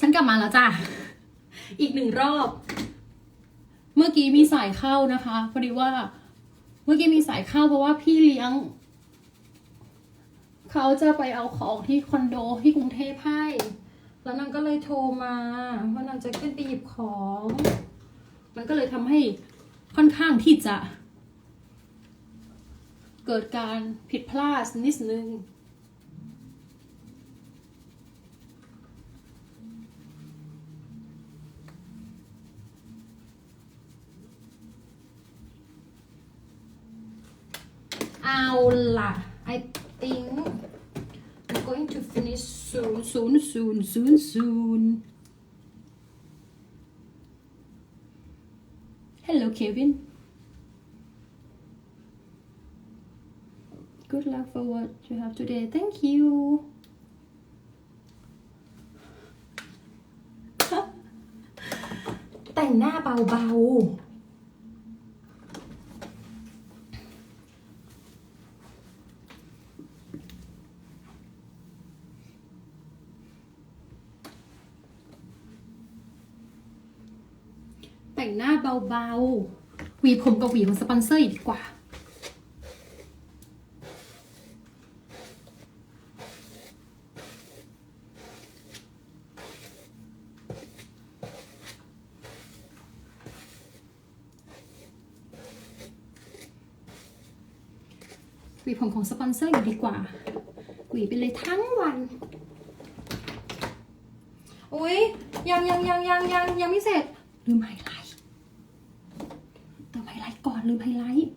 ฉันกลับมาแล้วจ้ะ อีกหนึ่งรอบ เมื่อกี้มีสายเข้านะคะพอดีว่า เมื่อกี้มีสายเข้าเพราะว่าพี่เลี้ยง เขาจะไปเอาของที่คอนโดที่กรุงเทพให้ แล้วนางก็เลยโทรมาว่านางจะขึ้นไปหยิบของ มันก็เลยทำให้ค่อนข้างที่จะ เกิดการผิดพลาดนิดนึง เอาล่ะ I think I'm going to finish soon soon soon soon soon Hello Kevin Good luck for what you have today Thank you แต่งหน้าเบาๆ เบาๆหวีผมกับหวีของสปอนเซอร์อีกดีกว่า หวีผมของสปอนเซอร์อยู่ดีกว่า หวีไปเลยทั้งวันอุ้ยยังยังยังยังยังยังไม่เสร็จลืมไฮไลท์เติมไฮ ไลท์ก่อไฮไลท์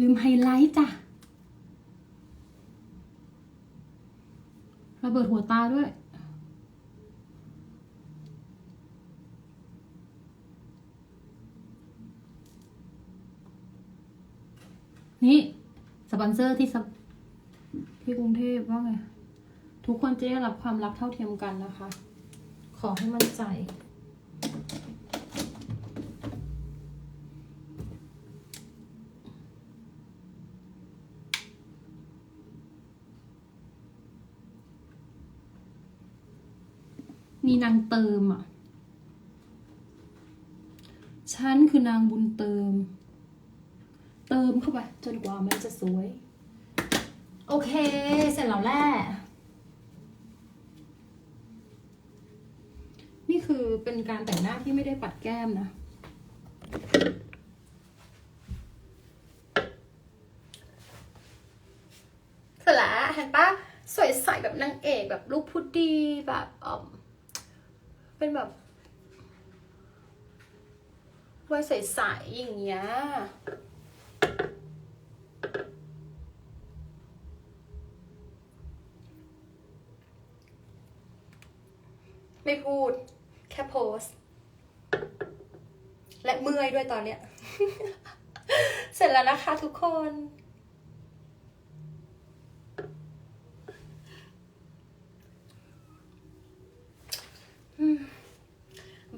ลืมไฮไลท์จ้ะระเบิดหัวตาด้วย นี่สปอนเซอร์ที่สที่กรุงเทพว่าไง ทุกคนจะได้รับความรักเท่าเทียมกันนะคะ ขอให้มั่นใจมีนางเติมอะ ฉันคือนางบุญเติม ติมเข้าไป จนกว่ามันจะสวย โอเค เสร็จแล้วแหละนี่คือเป็นการแต่งหน้าที่ไม่ได้ปัดแก้มนะ เสร็จแล้วเห็นปะสวยใสแบบนางเอกแบบลูกพุดดีแบบเออเป็นแบบไว้ใสๆอย่างเงี้ย ไม่พูด แค่โพส และเมื่อยด้วยตอนเนี้ย เสร็จแล้วนะคะทุกคน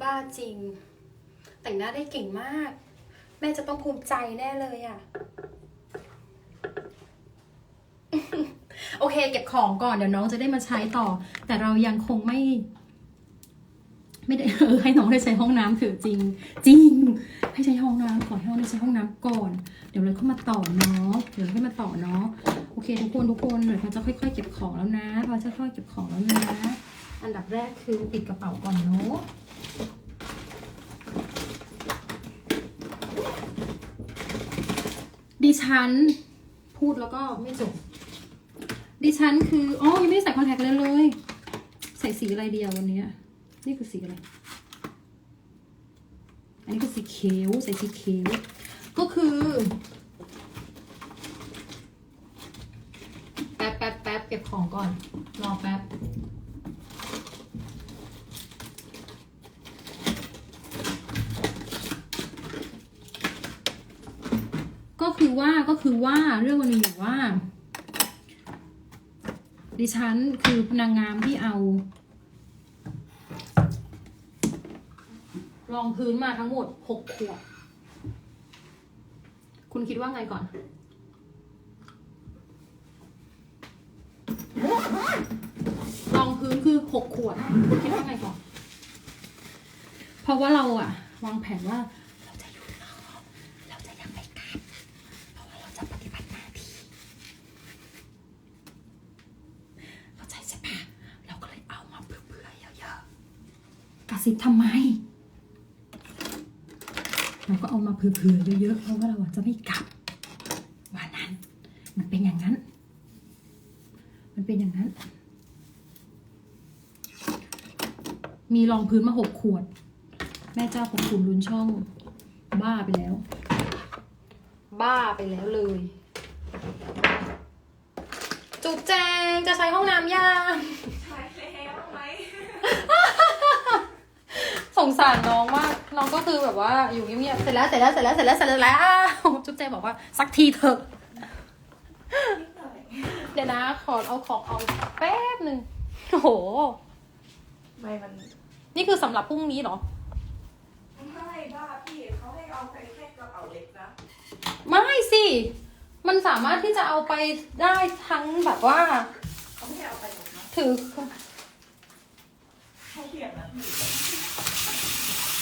บ้าจริง แต่งหน้าได้เก่งมาก แม่จะต้องภูมิใจแน่เลยอะ่ะ โอเค เก็บของก่อนเดี๋ยวน้องจะได้มาใช้ต่อ แต่เรายังคงไม่ ไม่ได้เออให้น้องได้ใช้ห้องน้ำคือจริง จริง ให้ใช้ห้องน้ำขอให้น้องได้ใช้ห้องน้ำก่อน เดี๋ยวเราเข้ามาต่อเนาะเดี๋ยวเรามาต่อเนาะโอเค ทุกคนทุกคนเดี๋ยวเราจะค่อยๆเก็บของแล้วนะเราจะค่อยๆเก็บของแล้วนะ อันดับแรกคือปิดกระเป๋าก่อนเนาะ ดิฉัน พูดแล้วก็ไม่จบ ดิฉันคืออ๋อยังไม่ได้ใส่คอนแทคเลยเลย ใส่สีอะไรเดียววันนี้ นี่คือสีอะไร อันนี้คือสีเขียวใส่สีเขียวก็คือแป๊บแป๊บแป๊บเก็บของก่อน รอแป๊บ ก็ คือว่าก็คือว่าเรื่องมันมีอยู่ว่า ดิฉันคือนางงามที่เอา รองพื้นมาทั้งหมดหกขวด คุณคิดว่าไงก่อนรองพื้นคือหกขวด คุณคิดว่าไงก่อน เพราะว่าเราอะวางแผนว่า เราจะอยู่นอกเราจะยังไม่กลับ เพราะว่าเราจะปฏิบัติหน้าที่เข้าใจใช่ปะเราก็เลยเอามาเผื่อๆเยอะ ๆกระซิบทำไม เราก็เอามาเผื่อๆเยอะๆ เพราะว่าเราจะไม่กลับวันนั้น มันเป็นอย่างนั้น มันเป็นอย่างนั้น มีรองพื้นมาหกขวด แม่เจ้าของคุณลุนช่อง บ้าไปแล้ว บ้าไปแล้วเลย จุ๊บแจงจะใช้ห้องน้ำยัง ใช้แล้วไหม สงสารน้องมากน้องก็คือแบบว่าอยู่เงียบๆเสร็จแล้วเสร็จแล้วเสร็จแล้วเสร็จแล้วเสร็จแล้วจุ๊บแจงบอกว่าสักทีเถอะนิดหน่อยเดี๋ยวนะขอเอาของเอาแป๊บหนึ่งโอ้โหไม่มัน นี่คือสำหรับพรุ่งนี้เหรอ ไม่บ้าพี่เขาให้เอาไปแค่กระเป๋าเล็กนะ ไม่สิ มันสามารถที่จะเอาไปได้ทั้งแบบว่า เขาไม่ให้เอาไปหมดนะถือเขาเปลี่ยนนะพี่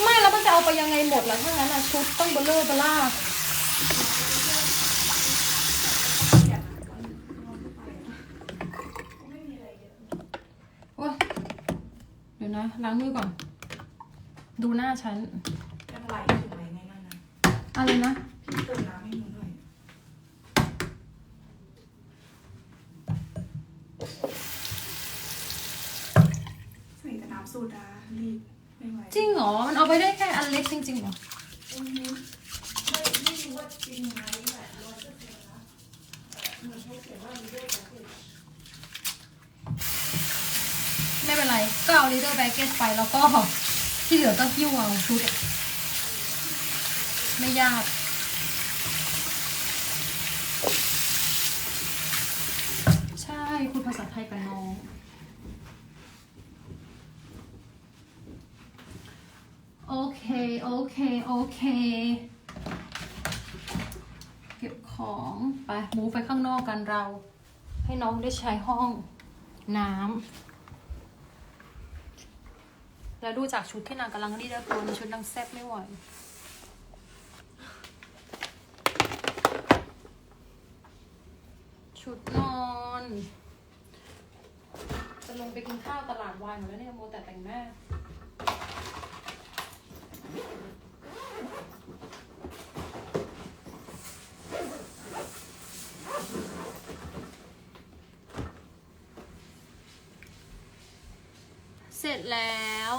ไม่แล้วมันจะเอาไปยังไงหมดล่ะถ้างั้นอะชุดต้องเบลเลอร์เบล่าเปลี่ยนนะมันมันไปนะไม่มีอะไรเยอะโอ้ยเดี๋ยวนะล้างมือก่อน ดูหน้าฉันจะไหลถึงไหมในนั้นนะอะไรนะพี่เติมน้ำให้หนูหน่อยใส่แต่น้ำโซดารีบ ไม่ไหวจริงเหรอ มันเอาไปได้แค่อันเล็กจริงๆเหรอ อือฮึไม่ไม่รู้ว่าจริงไหมแบบร้อยเปอร์เซ็นต์นะแต่เหมือนเขาเขียนว่ามีด้วยกันไม่เป็นไร ก็เอาลีเดอร์แบกเกจไปแล้วก็ที่เหลือก็หิ้วเอาชุดอะไม่ยาก ใช่ คุณภาษาไทยกับน้อง โอเค โอเค โอเค เก็บของไปมูฟไปข้างนอกกันเรา ให้น้องได้ใช้ห้องน้ำแล้วดูจากชุดที่นางกำลังรีดได้ตัวในชุดนางแซ่บไม่ไหวชุดนอน จะลงไปกินข้าวตลาดวายหมดแล้วเนี่ยโมแต่แต่งหน้า เสร็จแล้ว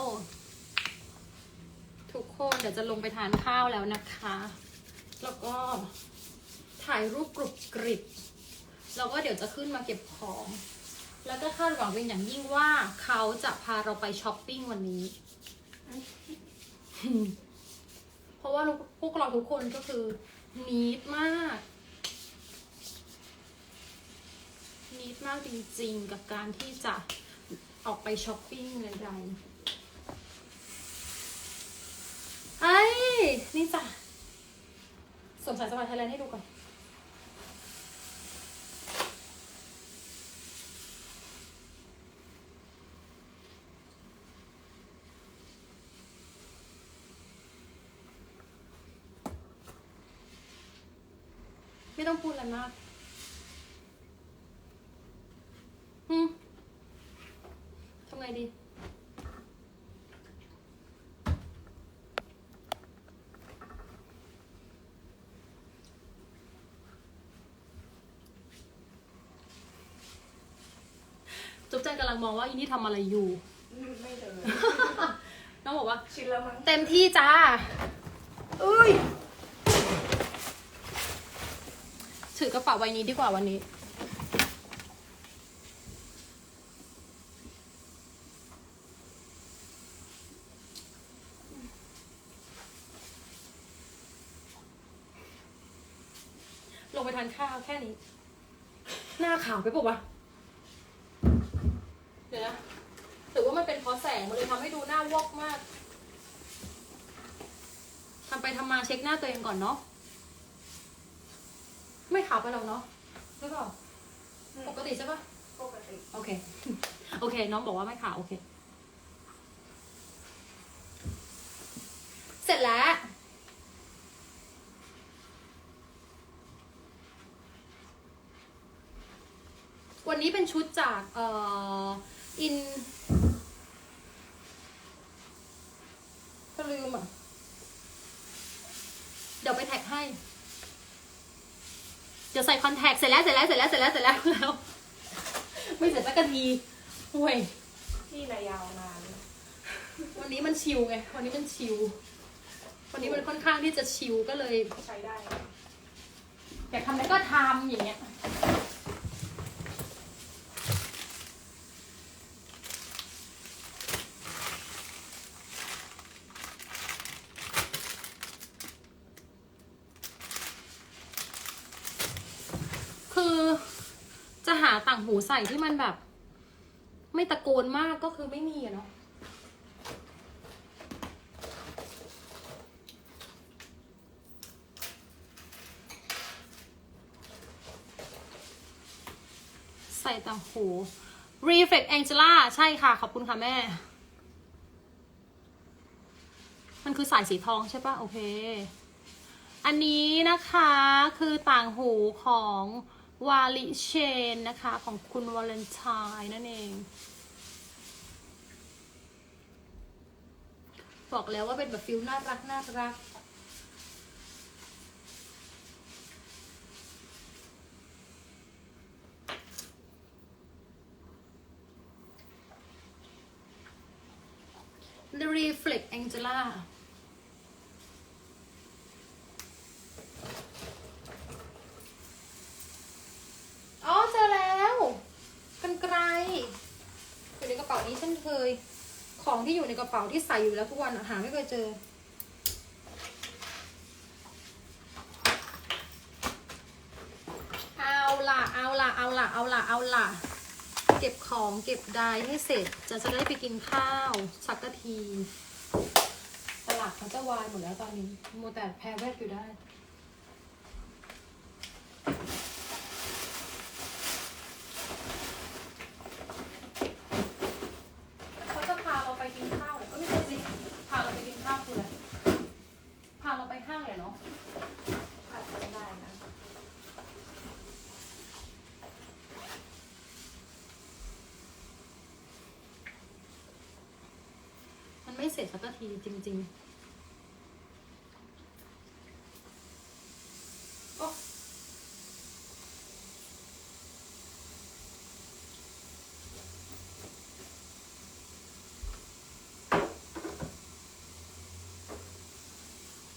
ทุกคนเดี๋ยวจะลงไปทานข้าวแล้วนะคะ แล้วก็ถ่ายรูปกรุบกริบแล้วก็เดี๋ยวจะขึ้นมาเก็บของ แล้วก็คาดหวังเป็นอย่างยิ่งว่าเขาจะพาเราไปช้อปปิ้งวันนี้ เพราะว่าพวกเราทุกคนก็คือนีดมากนีดมากจริงๆ กับการที่จะออกไปช้อปปิ้งใดๆไอ้นี่จ้ะสวมสายสบายไทยแลนด์ให้ดูก่อน ไม่ต้องพูดอะไรมากอืมทำไงดี จุ๊บแจงกำลังมองว่าอีนี่ทำอะไรอยู่ ไม่เลย น้องบอกว่า ชินแล้วมั้ง เต็มที่จ้า เอ้ย ถือกระเป๋าใบนี้ดีกว่าวันนี้ ลงไปทานข้าวแค่นี้ หน้าขาวไปปะวะมันเป็นเพราะแสงมันเลยทำให้ดูหน้าวอกมากทำไปทำมาเช็คหน้าตัวเองก่อนเนาะ ไม่ขาวไปหรอกเนาะหรือเปล่าปกติใช่ปะปกติ โอเค โอเค น้องบอกว่าไม่ขาว โอเค เสร็จแล้ว วันนี้เป็นชุดจากเอ่ออินก็ลืมอะ เดี๋ยวไปแท็กให้ เดี๋ยวใส่คอนแทคเสร็จแล้วเสร็จแล้วเสร็จแล้วเสร็จแล้วเสร็จแล้วแล้วไม่เสร็จสักทีห่วยที่นายาวนานวันนี้มันชิลไงวันนี้มันชิลวันนี้มันค่อนข้างที่จะชิลก็เลยใช้ได้อยากทำอะไรก็ทำอย่างเงี้ย หาต่างหูใส่ที่มันแบบ ไม่ตะโกนมากก็คือไม่มีอะเนาะใส่ต่างหู Reflect Angela ใช่ค่ะ ขอบคุณค่ะแม่ มันคือสายสีทองใช่ปะโอเค อันนี้นะคะคือต่างหูของ วาลิเชนนะคะของคุณวาเลนไทน์นั่นเอง บอกแล้วว่าเป็นแบบฟิลน่ารักน่ารัก The Reflect Angela อ๋อเจอแล้วกันไกลอยู่ในกระเป๋านี้เช่นเคย ของ ที่อยู่ในกระเป๋าที่ใส่อยู่แล้วทุกวันหาไม่เคยเจอ เอาล่ะ เอาล่ะ เอาล่ะ เอาล่ะ เอาล่ะ เก็บของเก็บไดายให้เสร็จ จะจะได้ไปกินข้าวสักที ตลาดเขาจะวายหมดแล้วตอนนี้โมวแต่แพ้แวดอยู่ได้ เขาจะพาเราไปกินข้าวเหรอก็ไม่ใช่สิ พาเราไปกินข้าวคืออะไร พาเราไป ห้างเลยเนาะผัดกันได้นะมันไม่เสร็จสักทีจริง ๆ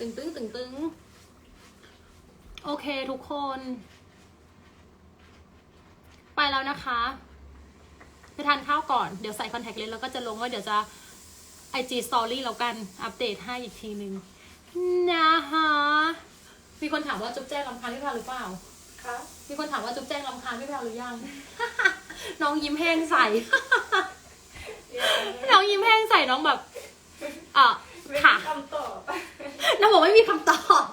ตึงตึงตึงตึงโอเคทุกคน ไปแล้วนะคะไปทานข้าวก่อนเดี๋ยวใส่คอนแทคเลนส์แล้วก็จะลงว่าเดี๋ยวจะ IG Story แล้วกันอัปเดตให้อีกทีหนึ่งนะคะมีคนถามว่าจุ๊บแจ้งลำคาญพี่แพรหรือเปล่าคะมีคนถามว่าจุ๊บแจ้งลำคาญพี่แพรหรือยัง น้องยิ้มแห้งใส่ น้องยิ้มแห้งใส่น้องแบบอะไม่ค่ะมีคำตอบ น้องบอกไม่มีคำตอบ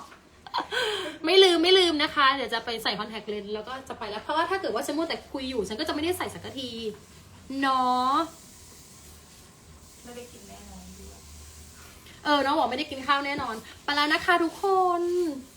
ไม่ลืมไม่ลืมนะคะ เดี๋ยวจะไปใส่คอนแทคเลนส์แล้วก็จะไปแล้ว เพราะว่าถ้าเกิดว่าฉันมัวแต่คุยอยู่ ฉันก็จะไม่ได้ใส่สักทีเนาะไม่ได้กินแน่นอนด้วยเออน้องบอกไม่ได้กินข้าวแน่นอน ไปแล้วนะคะทุกคนบ